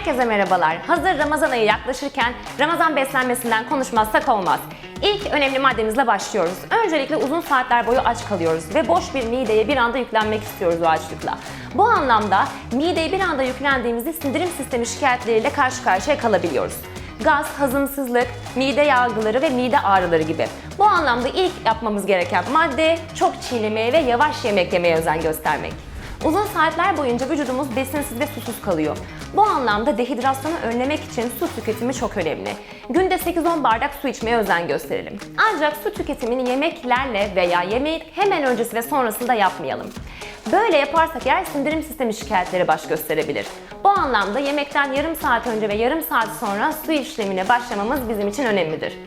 Herkese merhabalar. Hazır Ramazan ayı yaklaşırken Ramazan beslenmesinden konuşmazsak olmaz. İlk önemli maddemizle başlıyoruz. Öncelikle uzun saatler boyu aç kalıyoruz ve boş bir mideye bir anda yüklenmek istiyoruz o açlıkla. Bu anlamda mideye bir anda yüklendiğimizde sindirim sistemi şikayetleriyle karşı karşıya kalabiliyoruz. Gaz, hazımsızlık, mide yargıları ve mide ağrıları gibi. Bu anlamda ilk yapmamız gereken madde çok çiğnemeye ve yavaş yemek yemeye özen göstermek. Uzun saatler boyunca vücudumuz besinsiz ve susuz kalıyor. Bu anlamda dehidrasyonu önlemek için su tüketimi çok önemli. Günde 8-10 bardak su içmeye özen gösterelim. Ancak su tüketimini yemeklerle veya yemeğin hemen öncesi ve sonrasında yapmayalım. Böyle yaparsak eğer sindirim sistemi şikayetleri baş gösterebilir. Bu anlamda yemekten yarım saat önce ve yarım saat sonra su işlemine başlamamız bizim için önemlidir.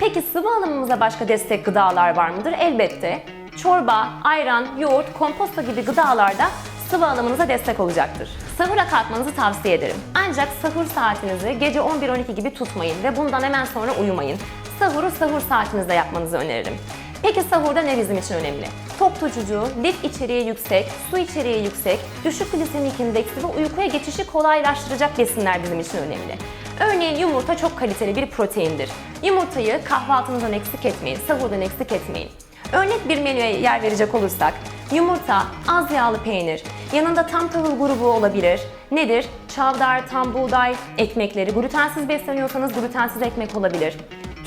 Peki sıvı alımımıza başka destek gıdalar var mıdır? Elbette. Çorba, ayran, yoğurt, komposto gibi gıdalarda sıvı alımınıza destek olacaktır. Sahura kalkmanızı tavsiye ederim. Ancak sahur saatinizi gece 11-12 gibi tutmayın ve bundan hemen sonra uyumayın. Sahuru sahur saatinizde yapmanızı öneririm. Peki sahurda ne bizim için önemli? Tok tutucu, lif içeriği yüksek, su içeriği yüksek, düşük glisemik indeksi ve uykuya geçişi kolaylaştıracak besinler bizim için önemli. Örneğin yumurta çok kaliteli bir proteindir. Yumurtayı kahvaltınızdan eksik etmeyin, sahurdan eksik etmeyin. Örnek bir menüye yer verecek olursak, yumurta, az yağlı peynir, yanında tam tahıl grubu olabilir. Nedir? Çavdar, tam buğday ekmekleri, glutensiz besleniyorsanız glutensiz ekmek olabilir.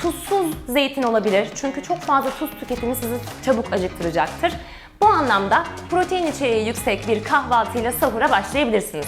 Tuzsuz zeytin olabilir çünkü çok fazla tuz tüketimi sizi çabuk acıktıracaktır. Bu anlamda protein içeriği yüksek bir kahvaltıyla sahura başlayabilirsiniz.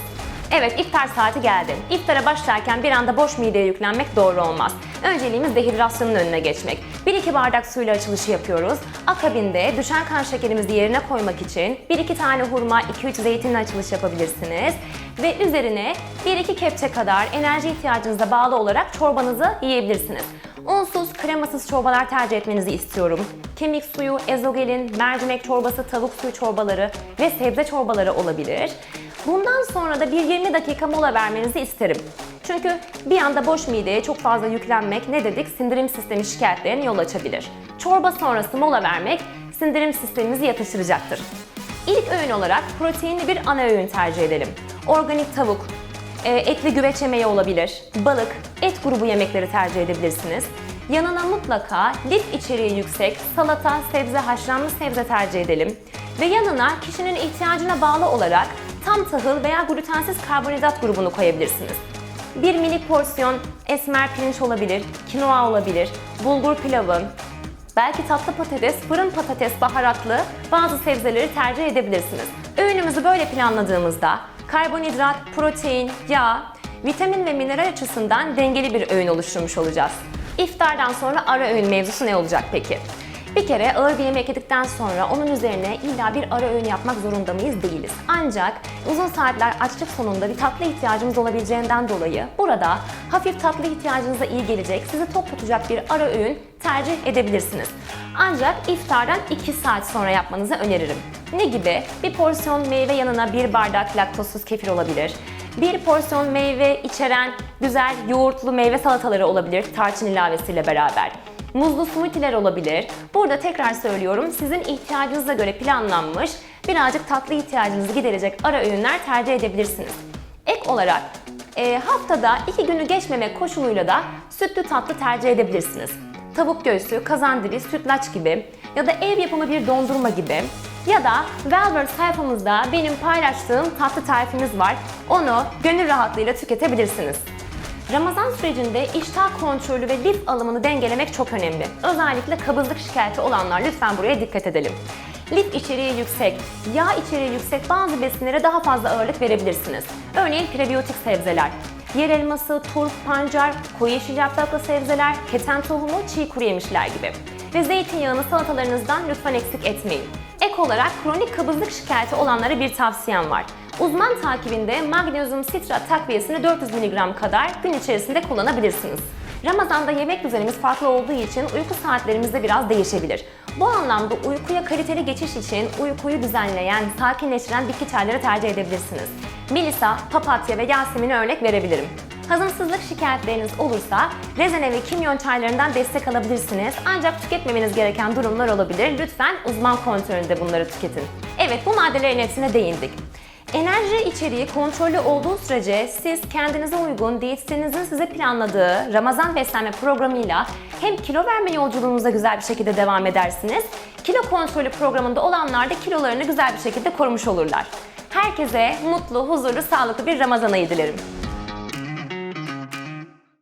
Evet iftar saati geldi. İftara başlarken bir anda boş mideye yüklenmek doğru olmaz. Önceliğimiz dehidrasyonun önüne geçmek. 1-2 bardak suyla açılışı yapıyoruz. Akabinde düşen kan şekerimizi yerine koymak için 1-2 tane hurma, 2-3 zeytinle açılış yapabilirsiniz. Ve üzerine 1-2 kepçe kadar enerji ihtiyacınıza bağlı olarak çorbanızı yiyebilirsiniz. Unsuz, kremasız çorbalar tercih etmenizi istiyorum. Kemik suyu, ezogelin, mercimek çorbası, tavuk suyu çorbaları ve sebze çorbaları olabilir. Bundan sonra da bir 20 dakika mola vermenizi isterim. Çünkü bir anda boş mideye çok fazla yüklenmek ne dedik? Sindirim sistemi şikayetlerine yol açabilir. Çorba sonrası mola vermek sindirim sistemimizi yatıştıracaktır. İlk öğün olarak proteinli bir ana öğün tercih edelim. Organik tavuk, e, etli güveç yemeği olabilir, balık, et grubu yemekleri tercih edebilirsiniz. Yanına mutlaka lif içeriği yüksek salata, sebze, haşlanmış sebze tercih edelim. Ve yanına kişinin ihtiyacına bağlı olarak tam tahıl veya glutensiz karbonhidrat grubunu koyabilirsiniz. Bir minik porsiyon esmer pirinç olabilir, kinoa olabilir, bulgur pilavı, belki tatlı patates, fırın patates baharatlı bazı sebzeleri tercih edebilirsiniz. Öğünümüzü böyle planladığımızda karbonhidrat, protein, yağ, vitamin ve mineral açısından dengeli bir öğün oluşturmuş olacağız. İftardan sonra ara öğün mevzusu ne olacak peki? Bir kere ağır bir yemek yedikten sonra onun üzerine illa bir ara öğün yapmak zorunda mıyız? Değiliz. Ancak uzun saatler açlık sonunda bir tatlı ihtiyacımız olabileceğinden dolayı burada hafif tatlı ihtiyacınıza iyi gelecek, sizi tok tutacak bir ara öğün tercih edebilirsiniz. Ancak iftardan 2 saat sonra yapmanızı öneririm. Ne gibi? Bir porsiyon meyve yanına bir bardak laktozsuz kefir olabilir. Bir porsiyon meyve içeren güzel yoğurtlu meyve salataları olabilir tarçın ilavesiyle beraber. Muzlu smoothie'ler olabilir. Burada tekrar söylüyorum sizin ihtiyacınıza göre planlanmış birazcık tatlı ihtiyacınızı giderecek ara öğünler tercih edebilirsiniz. Ek olarak e, haftada iki günü geçmemek koşuluyla da sütlü tatlı tercih edebilirsiniz. Tavuk göğsü, kazandibi, sütlaç gibi ya da ev yapımı bir dondurma gibi ya da Velvet sayfamızda benim paylaştığım tatlı tarifimiz var. Onu gönül rahatlığıyla tüketebilirsiniz. Ramazan sürecinde iştah kontrolü ve lif alımını dengelemek çok önemli. Özellikle kabızlık şikayeti olanlar lütfen buraya dikkat edelim. Lif içeriği yüksek, yağ içeriği yüksek bazı besinlere daha fazla ağırlık verebilirsiniz. Örneğin prebiyotik sebzeler, yer elması, turp, pancar, koyu yeşil yapraklı sebzeler, keten tohumu, çiğ kuru yemişler gibi. Ve zeytinyağını salatalarınızdan lütfen eksik etmeyin. Ek olarak kronik kabızlık şikayeti olanlara bir tavsiyem var. Uzman takibinde magnezyum sitrat takviyesini 400 mg kadar gün içerisinde kullanabilirsiniz. Ramazanda yemek düzenimiz farklı olduğu için uyku saatlerimiz de biraz değişebilir. Bu anlamda uykuya kaliteli geçiş için uykuyu düzenleyen, sakinleştiren bitki çayları tercih edebilirsiniz. Melisa, papatya ve yasemini örnek verebilirim. Hazımsızlık şikayetleriniz olursa rezene ve kimyon çaylarından destek alabilirsiniz. Ancak tüketmemeniz gereken durumlar olabilir. Lütfen uzman kontrolünde bunları tüketin. Evet bu maddelerin hepsine değindik. Enerji içeriği kontrollü olduğu sürece siz kendinize uygun diyetisyeninizin size planladığı Ramazan beslenme programıyla hem kilo verme yolculuğunuza güzel bir şekilde devam edersiniz, kilo kontrolü programında olanlar da kilolarını güzel bir şekilde korumuş olurlar. Herkese mutlu, huzurlu, sağlıklı bir Ramazan ayı dilerim.